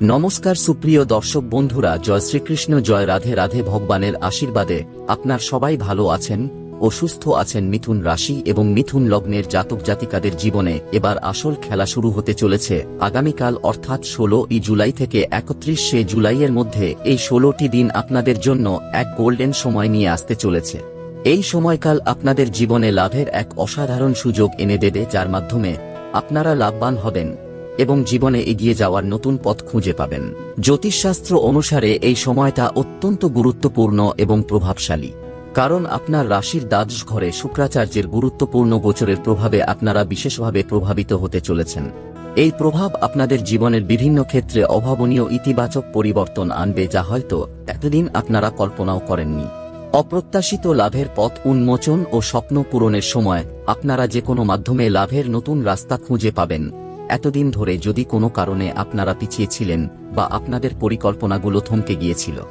নমস্কার সুপ্রিয় দর্শক বন্ধুরা, জয় শ্রীকৃষ্ণ, জয় রাধে রাধে ভগবানের আশীর্বাদে আপনার সবাই ভালো আছেন ও সুস্থ আছেন মিথুন রাশি এবং মিথুন লগ্নের জাতক জাতিকাদের জীবনে এবার আসল খেলা শুরু হতে চলেছে। আগামীকাল অর্থাৎ ষোলো ই জুলাই থেকে একত্রিশে জুলাইয়ের মধ্যে এই ষোলোটি দিন আপনাদের জন্য এক গোল্ডেন সময় নিয়ে আসতে চলেছে। এই সময়কাল আপনাদের জীবনে লাভের এক অসাধারণ সুযোগ এনে দেবে, যার মাধ্যমে আপনারা লাভবান হবেন। এবং জীবনে এগিয়ে যাওয়ার নতুন পথ খুঁজে পাবেন। জ্যোতিষশাস্ত্র অনুসারে এই সময়টা অত্যন্ত গুরুত্বপূর্ণ এবং প্রভাবশালী। কারণ আপনার রাশির দ্বাদশ ঘরে শুক্রাচার্যের গুরুত্বপূর্ণ গোচরের প্রভাবে আপনারা বিশেষভাবে প্রভাবিত হতে চলেছেন। এই প্রভাব আপনাদের জীবনের বিভিন্ন ক্ষেত্রে অভাবনীয় ইতিবাচক পরিবর্তন আনবে যা হয়তো এতদিন আপনারা কল্পনাও করেননি। অপ্রত্যাশিত লাভের পথ উন্মোচন ও স্বপ্ন পূরণের সময় আপনারা যে কোনো মাধ্যমে লাভের নতুন রাস্তা খুঁজে পাবেন। এতদিন ধরে যদি কোনো কারণে আপনারা পিছিয়ে ছিলেন বা আপনাদের পরিকল্পনাগুলো থমকে গিয়েছিল।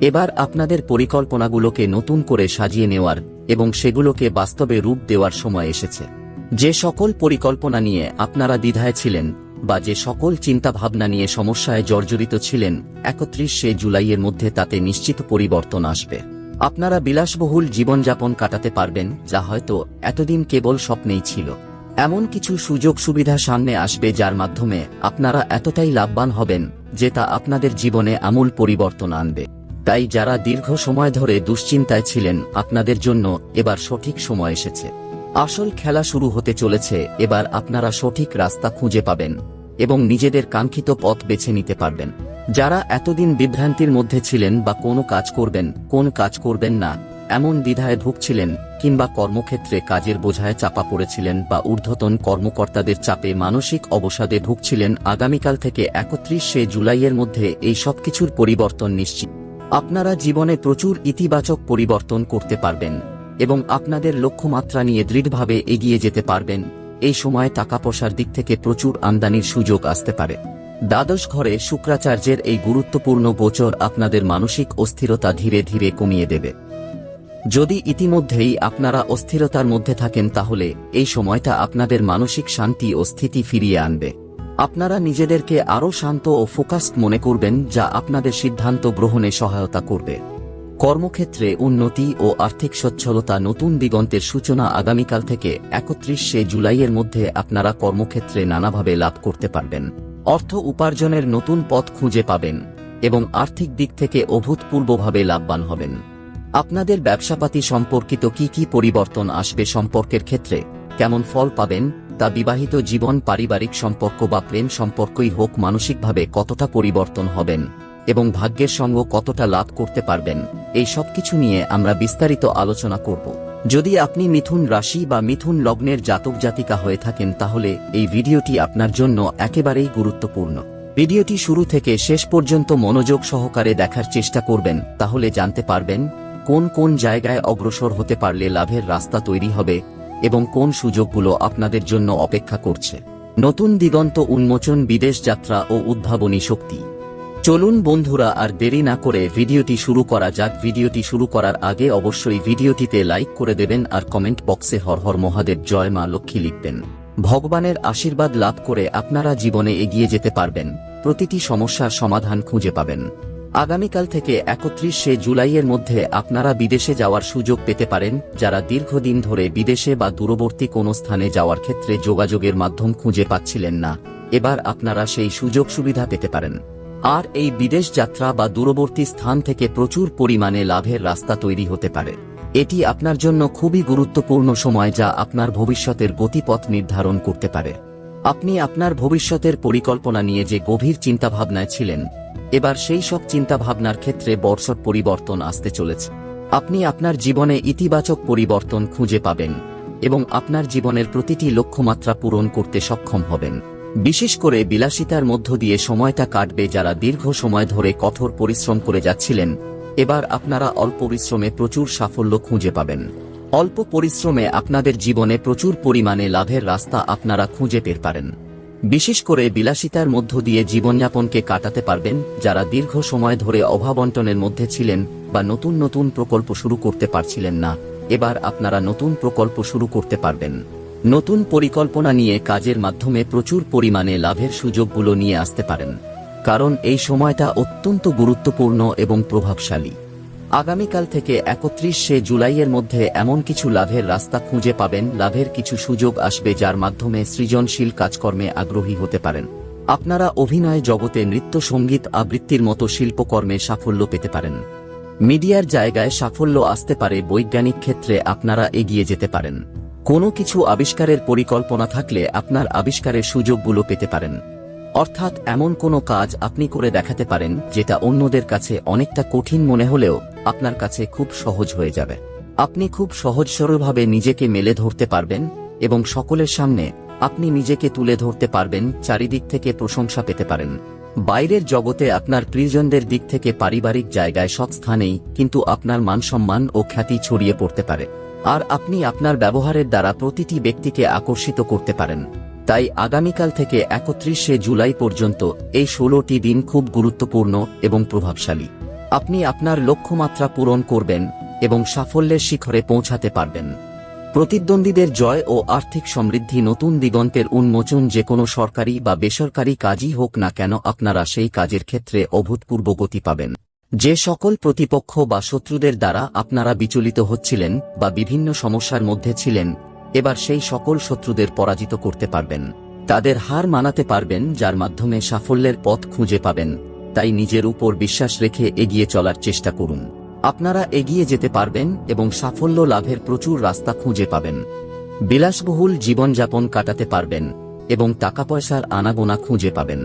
এবার আপনাদের পরিকল্পনাগুলোকে নতুন করে সাজিয়ে নেওয়ার এবং সেগুলোকে বাস্তবে রূপ দেওয়ার সময় এসেছে। যে সকল পরিকল্পনা নিয়ে আপনারা দ্বিধায় ছিলেন বা যে সকল চিন্তাভাবনা নিয়ে সমস্যায় জর্জরিত ছিলেন, একত্রিশে জুলাইয়ের মধ্যে তাতে নিশ্চিত পরিবর্তন আসবে। আপনারা বিলাসবহুল জীবনযাপন কাটাতে পারবেন, যা হয়তো এতদিন কেবল স্বপ্নেই ছিল। এমন কিছু সুযোগ সুবিধা সামনে আসবে যার মাধ্যমে আপনারা এতটাই লাভবান হবেন যে তা আপনাদের জীবনে আমূল পরিবর্তন আনবে। তাই যারা দীর্ঘ সময় ধরে দুশ্চিন্তায় ছিলেন, আপনাদের জন্য এবার সঠিক সময় এসেছে। আসল খেলা শুরু হতে চলেছে, এবার আপনারা সঠিক রাস্তা খুঁজে পাবেন এবং নিজেদের কাঙ্ক্ষিত পথ বেছে নিতে পারবেন। যারা এতদিন বিভ্রান্তির মধ্যে ছিলেন বা কোনো কাজ করবেন, কোন কাজ করবেন না এমন দ্বিধায় ভুগছিলেন, কিংবা কর্মক্ষেত্রে কাজের বোঝায় চাপা পড়েছিলেন বা ঊর্ধ্বতন কর্মকর্তাদের চাপে মানসিক অবসাদে ভুগছিলেন, আগামীকাল থেকে একত্রিশে জুলাইয়ের মধ্যে এই সবকিছুর পরিবর্তন নিশ্চিত। আপনারা জীবনে প্রচুর ইতিবাচক পরিবর্তন করতে পারবেন, এবং আপনাদের লক্ষ্যমাত্রা নিয়ে দৃঢ়ভাবে এগিয়ে যেতে পারবেন। এই সময় টাকা পয়সার দিক থেকে প্রচুর আমদানির সুযোগ আসতে পারে। দ্বাদশ ঘরে শুক্রাচার্যের এই গুরুত্বপূর্ণ গোচর আপনাদের মানসিক অস্থিরতা ধীরে ধীরে কমিয়ে দেবে। যদি ইতিমধ্যেই আপনারা অস্থিরতার মধ্যে থাকেন তাহলে এই সময়টা আপনাদের মানসিক শান্তি ও স্থিতি ফিরিয়ে আনবে। আপনারা নিজেদেরকে আরও শান্ত ও ফোকাসড মনে করবেন, যা আপনাদের সিদ্ধান্ত গ্রহণে সহায়তা করবে। কর্মক্ষেত্রে উন্নতি ও আর্থিক সচ্ছলতা নতুন দিগন্তের সূচনা আগামীকাল থেকে একত্রিশে জুলাইয়ের মধ্যে আপনারা কর্মক্ষেত্রে নানাভাবে লাভ করতে পারবেন। অর্থ উপার্জনের নতুন পথ খুঁজে পাবেন এবং আর্থিক দিক থেকে অভূতপূর্বভাবে লাভবান হবেন। আপনাদের ব্যবসাপাতি সম্পর্কিত কি কি পরিবর্তন আসবে সম্পর্কের ক্ষেত্রে? কেমন ফল পাবেন? তা বিবাহিত জীবন, পারিবারিক সম্পর্ক বা প্রেম সম্পর্কই হোক, মানসিকভাবে কতটা পরিবর্তন হবেন এবং ভাগ্যের সঙ্গ কতটা লাভ করতে পারবেন? এই সব কিছু নিয়ে আমরা বিস্তারিত আলোচনা করব। যদি আপনি মিথুন রাশি বা মিথুন লগ্নের জাতক জাতিকা হয়ে থাকেন, তাহলে এই ভিডিওটি আপনার জন্য একেবারেই গুরুত্বপূর্ণ। ভিডিওটি শুরু থেকে শেষ পর্যন্ত মনোযোগ সহকারে দেখার চেষ্টা করবেন, তাহলে জানতে পারবেন কোন কোন জায়গায় অগ্রসর হতে পারলে লাভের রাস্তা তৈরি হবে এবং কোন সুযোগগুলো আপনাদের জন্য অপেক্ষা করছে। নতুন দিগন্ত উন্মোচন বিদেশ যাত্রা ও উদ্ভাবনী শক্তি। চলুন বন্ধুরা আর দেরি না করে ভিডিওটি শুরু করা যাক। ভিডিওটি শুরু করার আগে অবশ্যই ভিডিওটিতে লাইক করে দেবেন আর কমেন্ট বক্সে হর হর মহাদেব জয় মা লক্ষ্মী লিখবেন। ভগবানের আশীর্বাদ লাভ করে আপনারা জীবনে এগিয়ে যেতে পারবেন। প্রতিটি সমস্যার সমাধান খুঁজে পাবেন। আগামীকাল থেকে একত্রিশে জুলাইয়ের মধ্যে আপনারা বিদেশে যাওয়ার সুযোগ পেতে পারেন, যারা দীর্ঘদিন ধরে বিদেশে বা দূরবর্তী কোনো স্থানে যাওয়ার ক্ষেত্রে যোগাযোগের মাধ্যম খুঁজে পাচ্ছিলেন না। এবার আপনারা সেই সুযোগ সুবিধা পেতে পারেন। আর এই বিদেশ যাত্রা বা দূরবর্তী স্থান থেকে প্রচুর পরিমাণে লাভের রাস্তা তৈরি হতে পারে। এটি আপনার জন্য খুবই গুরুত্বপূর্ণ সময় যা আপনার ভবিষ্যতের গতিপথ নির্ধারণ করতে পারে। আপনি আপনার ভবিষ্যতের পরিকল্পনা নিয়ে যে গভীর চিন্তাভাবনায় ছিলেন, এবার সেই সব চিন্তাভাবনার ক্ষেত্রে বর্ষট পরিবর্তন আসতে চলেছে। আপনি আপনার জীবনে ইতিবাচক পরিবর্তন খুঁজে পাবেন এবং আপনার জীবনের প্রতিটি লক্ষ্যমাত্রা পূরণ করতে সক্ষম হবেন। বিশেষ করে বিলাসিতার মধ্য দিয়ে সময়টা কাটবে যারা দীর্ঘ সময় ধরে কঠোর পরিশ্রম করে যাচ্ছিলেন, এবার আপনারা অল্প পরিশ্রমে প্রচুর সাফল্য খুঁজে পাবেন। অল্প পরিশ্রমে আপনাদের জীবনে প্রচুর পরিমাণে লাভের রাস্তা আপনারা খুঁজে পেতে পারেন। বিশেষ করে বিলাসিতার মধ্য দিয়ে জীবনযাপনকে কাটাতে পারবেন, যারা দীর্ঘ সময় ধরে অভাবন্টনের মধ্যে ছিলেন বা নতুন নতুন প্রকল্প শুরু করতে পারছিলেন না, এবার আপনারা নতুন প্রকল্প শুরু করতে পারবেন। নতুন পরিকল্পনা নিয়ে কাজের মাধ্যমে প্রচুর পরিমাণে লাভের সুযোগগুলো নিয়ে আসতে পারেন, কারণ এই সময়টা অত্যন্ত গুরুত্বপূর্ণ এবং প্রভাবশালী। আগামীকাল থেকে একত্রিশে জুলাইয়ের মধ্যে এমন কিছু লাভের রাস্তা খুঁজে পাবেন, লাভের কিছু সুযোগ আসবে যার মাধ্যমে সৃজনশীল কাজকর্মে আগ্রহী হতে পারেন। আপনারা অভিনয় জগতে নৃত্য, সংগীত, আবৃত্তির মতো শিল্পকর্মে সাফল্য পেতে পারেন। মিডিয়ার জায়গায় সাফল্য আসতে পারে, বৈজ্ঞানিক ক্ষেত্রে আপনারা এগিয়ে যেতে পারেন। কোনো কিছু আবিষ্কারের পরিকল্পনা থাকলে আপনার আবিষ্কারের সুযোগগুলো পেতে পারেন। অর্থাৎ এমন কোনো কাজ আপনি করে দেখাতে পারেন, যেটা অন্যদের কাছে অনেকটা কঠিন মনে হলেও আপনার কাছে খুব সহজ হয়ে যাবে। আপনি খুব সহজ সরলভাবে নিজেকে মেলে ধরতে পারবেন এবং সকলের সামনে আপনি নিজেকে তুলে ধরতে পারবেন, চারিদিক থেকে প্রশংসা পেতে পারেন। বাইরের জগতে আপনার প্রিয়জনদের দিক থেকে পারিবারিক জায়গায় সব স্থানেই কিন্তু আপনার মানসম্মান ও খ্যাতি ছড়িয়ে পড়তে পারে। আর আপনি আপনার ব্যবহারের দ্বারা প্রতিটি ব্যক্তিকে আকর্ষিত করতে পারেন। তাই আগামীকাল থেকে একত্রিশে জুলাই পর্যন্ত এই ষোলোটি দিন খুব গুরুত্বপূর্ণ এবং প্রভাবশালী। আপনি আপনার লক্ষ্যমাত্রা পূরণ করবেন এবং সাফল্যের শিখরে পৌঁছাতে পারবেন। প্রতিদ্বন্দ্বীদের জয় ও আর্থিক সমৃদ্ধি নতুন দিগন্তের উন্মোচন যে কোনো সরকারি বা বেসরকারি কাজই হোক না কেন আপনারা সেই কাজের ক্ষেত্রে অভূতপূর্ব গতি পাবেন। যে সকল প্রতিপক্ষ বা শত্রুদের দ্বারা আপনারা বিচলিত হচ্ছিলেন বা বিভিন্ন সমস্যার মধ্যে ছিলেন, এবার সেই সকল শত্রুদের পরাজিত করতে পারবেন। তাদের হার মানাতে পারবেন, যার মাধ্যমে সাফল্যের পথ খুঁজে পাবেন। তাই নিজের উপর বিশ্বাস রেখে এগিয়ে চলার চেষ্টা করুন। আপনারা এগিয়ে যেতে পারবেন এবং সাফল্য লাভের প্রচুর রাস্তা খুঁজে পাবেন। বিলাসবহুল জীবনযাপন কাটাতে পারবেন এবং টাকা পয়সার আনাগোনা খুঁজে পাবেন।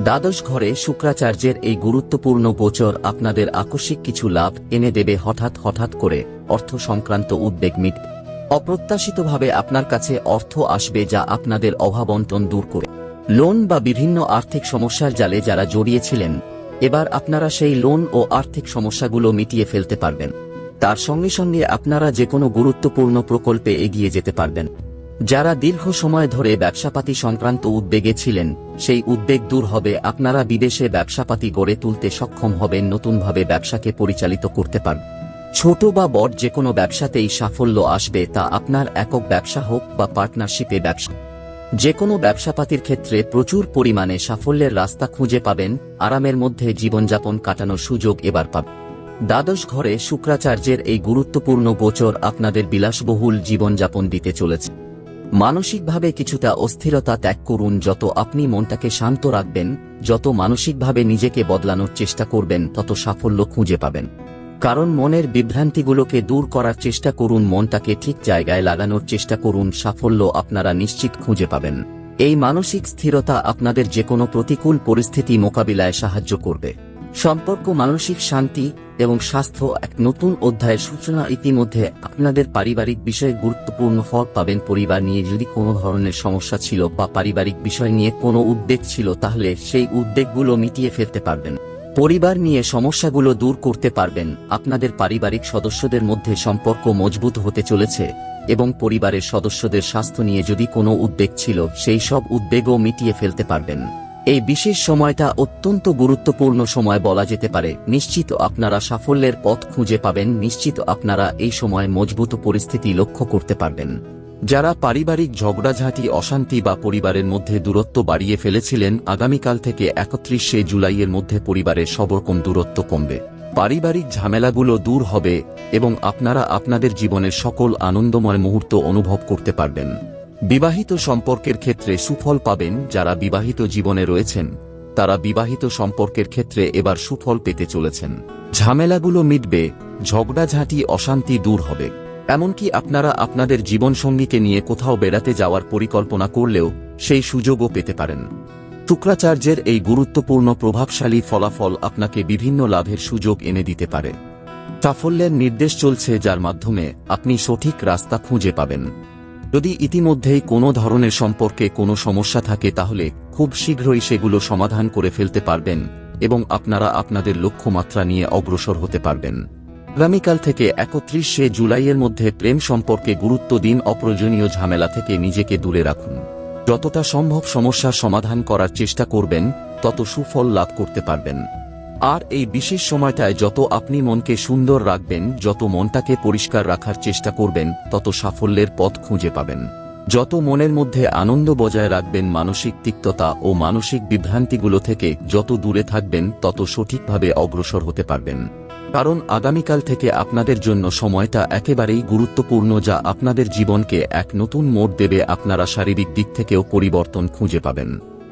দ্বাদশ ঘরে শুক্রাচার্যের এই গুরুত্বপূর্ণ গোচর আপনাদের আকস্মিক কিছু লাভ এনে দেবে হঠাৎ হঠাৎ করে অর্থ সংক্রান্ত উদ্বেগ মিট। অপ্রত্যাশিতভাবে আপনার কাছে অর্থ আসবে যা আপনাদের অভাবন্টন দূর করে। লোন বা বিভিন্ন আর্থিক সমস্যার জালে যারা জড়িয়েছিলেন এবার আপনারা সেই লোন ও আর্থিক সমস্যাগুলো মিটিয়ে ফেলতে পারবেন। তার সঙ্গে সঙ্গে আপনারা যে কোনো গুরুত্বপূর্ণ প্রকল্পে এগিয়ে যেতে পারবেন। যারা দীর্ঘ সময় ধরে ব্যবসাপাতি সংক্রান্ত উদ্বেগে ছিলেন, সেই উদ্বেগ দূর হবে আপনারা বিদেশে ব্যবসাপাতি গড়ে তুলতে সক্ষম হবেন, নতুনভাবে ব্যবসাকে পরিচালিত করতে পারবেন ছোট বা বড় যে কোনো ব্যবসাতেই সাফল্য আসবে তা আপনার একক ব্যবসা হোক বা পার্টনারশিপে ব্যবসা। যে কোনো ব্যবসাপাতির ক্ষেত্রে প্রচুর পরিমাণে সাফল্যের রাস্তা খুঁজে পাবেন, আরামের মধ্যে জীবনযাপন কাটানোর সুযোগ এবার পাবেন। দ্বাদশ ঘরে শুক্রাচার্যের এই গুরুত্বপূর্ণ গোচর আপনাদের বিলাসবহুল জীবনযাপন দিতে চলেছে। মানসিকভাবে কিছুটা অস্থিরতা ত্যাগ করুন, যত আপনি মনটাকে শান্ত রাখবেন, যত মানসিকভাবে নিজেকে বদলানোর চেষ্টা করবেন, তত সাফল্য খুঁজে পাবেন। কারণ মনের বিভ্রান্তিগুলোকে দূর করার চেষ্টা করুন, মনটাকে ঠিক জায়গায় লাগানোর চেষ্টা করুন, সাফল্য আপনারা নিশ্চিত খুঁজে পাবেন। এই মানসিক স্থিরতা আপনাদের যে কোনো প্রতিকূল পরিস্থিতি মোকাবিলায় সাহায্য করবে। সম্পর্ক, মানসিক শান্তি এবং স্বাস্থ্য এক নতুন অধ্যায়ের সূচনা ইতিমধ্যে আপনাদের পারিবারিক বিষয়ে গুরুত্বপূর্ণ ফল পাবেন। পরিবার নিয়ে যদি কোনো ধরনের সমস্যা ছিল বা পারিবারিক বিষয় নিয়ে কোনো উদ্বেগ ছিল, তাহলে সেই উদ্বেগগুলো মিটিয়ে ফেলতে পারবেন। পরিবার নিয়ে সমস্যাগুলো দূর করতে পারবেন, আপনাদের পারিবারিক সদস্যদের মধ্যে সম্পর্ক মজবুত হতে চলেছে, এবং পরিবারের সদস্যদের স্বাস্থ্য নিয়ে যদি কোনো উদ্বেগ ছিল, সেই সব উদ্বেগও মিটিয়ে ফেলতে পারবেন। এই বিশেষ সময়টা অত্যন্ত গুরুত্বপূর্ণ সময় বলা যেতে পারে। নিশ্চিত আপনারা সাফল্যের পথ খুঁজে পাবেন, নিশ্চিত আপনারা এই সময় মজবুত পরিস্থিতি লক্ষ্য করতে পারবেন। যারা পারিবারিক ঝগড়াঝাঁটি, অশান্তি বা পরিবারের মধ্যে দূরত্ব বাড়িয়ে ফেলেছিলেন, আগামীকাল থেকে একত্রিশে জুলাইয়ের মধ্যে পরিবারের সবরকম দূরত্ব কমবে। পারিবারিক ঝামেলাগুলো দূর হবে এবং আপনারা আপনাদের জীবনের সকল আনন্দময় মুহূর্ত অনুভব করতে পারবেন। বিবাহিত সম্পর্কের ক্ষেত্রে সুফল পাবেন যারা বিবাহিত জীবনে রয়েছেন। তারা বিবাহিত সম্পর্কের ক্ষেত্রে এবার সুফল পেতে চলেছেন। ঝামেলাগুলো মিটবে, ঝগড়াঝাঁটি, অশান্তি দূর হবে। এমনকি আপনারা আপনাদের জীবনসঙ্গীকে নিয়ে কোথাও বেড়াতে যাওয়ার পরিকল্পনা করলেও সেই সুযোগও পেতে পারেন। শুক্রাচার্যের এই গুরুত্বপূর্ণ প্রভাবশালী ফলাফল আপনাকে বিভিন্ন লাভের সুযোগ এনে দিতে পারে। সাফল্যের নির্দেশ চলছে যার মাধ্যমে আপনি সঠিক রাস্তা খুঁজে পাবেন। যদি ইতিমধ্যেই কোনো ধরনের সম্পর্কে কোনো সমস্যা থাকে তাহলে খুব শীঘ্রই সেগুলো সমাধান করে ফেলতে পারবেন এবং আপনারা আপনাদের লক্ষ্যমাত্রা নিয়ে অগ্রসর হতে পারবেন। আগামীকাল থেকে একত্রিশে জুলাইয়ের মধ্যে প্রেম সম্পর্কে গুরুত্ব দিন অপ্রয়োজনীয় ঝামেলা থেকে নিজেকে দূরে রাখুন। যতটা সম্ভব সমস্যার সমাধান করার চেষ্টা করবেন, তত সুফল লাভ করতে পারবেন। আর এই বিশেষ সময়টায় যত আপনি মনকে সুন্দর রাখবেন, যত মনটাকে পরিষ্কার রাখার চেষ্টা করবেন, তত সাফল্যের পথ খুঁজে পাবেন। যত মনের মধ্যে আনন্দ বজায় রাখবেন মানসিক তিক্ততা ও মানসিক বিভ্রান্তিগুলো থেকে যত দূরে থাকবেন, তত সঠিকভাবে অগ্রসর হতে পারবেন। কারণ আগামীকাল থেকে আপনাদের জন্য সময়টা একেবারেই গুরুত্বপূর্ণ যা আপনাদের জীবনকে এক নতুন মোড় দেবে আপনারা শারীরিক দিক থেকেও পরিবর্তন খুঁজে পাবেন।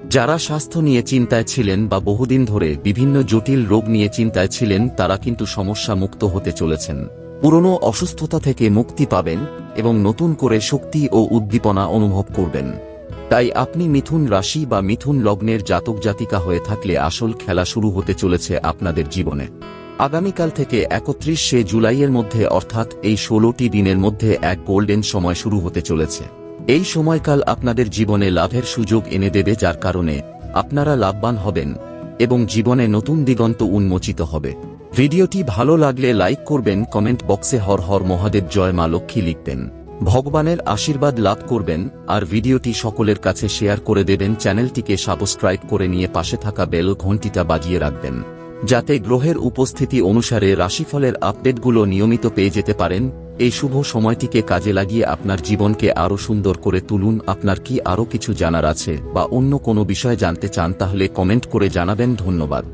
যারা স্বাস্থ্য নিয়ে চিন্তায় ছিলেন বা বহুদিন ধরে বিভিন্ন জটিল রোগ নিয়ে চিন্তায় ছিলেন, তারা কিন্তু সমস্যা মুক্ত হতে চলেছেন। পুরনো অসুস্থতা থেকে মুক্তি পাবেন এবং নতুন করে শক্তি ও উদ্দীপনা অনুভব করবেন। তাই আপনি মিথুন রাশি বা মিথুন লগ্নের জাতক জাতিকা হয়ে থাকলে আসল খেলা শুরু হতে চলেছে আপনাদের জীবনে। আগামীকাল থেকে একত্রিশে জুলাইয়ের মধ্যে, অর্থাৎ এই ষোলোটি দিনের মধ্যে এক গোল্ডেন সময় শুরু হতে চলেছে। এই সময়কাল আপনাদের জীবনে লাভের সুযোগ এনে দেবে, যার কারণে আপনারা লাভবান হবেন এবং জীবনে নতুন দিগন্ত উন্মোচিত হবে। ভিডিওটি ভালো লাগলে লাইক করবেন, কমেন্ট বক্সে হর হর মহাদেব জয় মা লক্ষ্মী লিখবেন। ভগবানের আশীর্বাদ লাভ করবেন, আর ভিডিওটি সকলের কাছে শেয়ার করে দেবেন, চ্যানেলটিকে সাবস্ক্রাইব করে নিয়ে পাশে থাকা বেল ঘণ্টিটা বাজিয়ে রাখবেন। যাতে গ্রহের উপস্থিতি অনুসারে রাশিফলের আপডেটগুলো নিয়মিত পেয়ে যেতে পারেন। এই শুভ সময়টিকে কাজে লাগিয়ে আপনার জীবনকে আরও সুন্দর করে তুলুন। আপনার কি আরও কিছু জানার আছে বা অন্য কোনো বিষয় জানতে চান তাহলে কমেন্ট করে জানাবেন। ধন্যবাদ।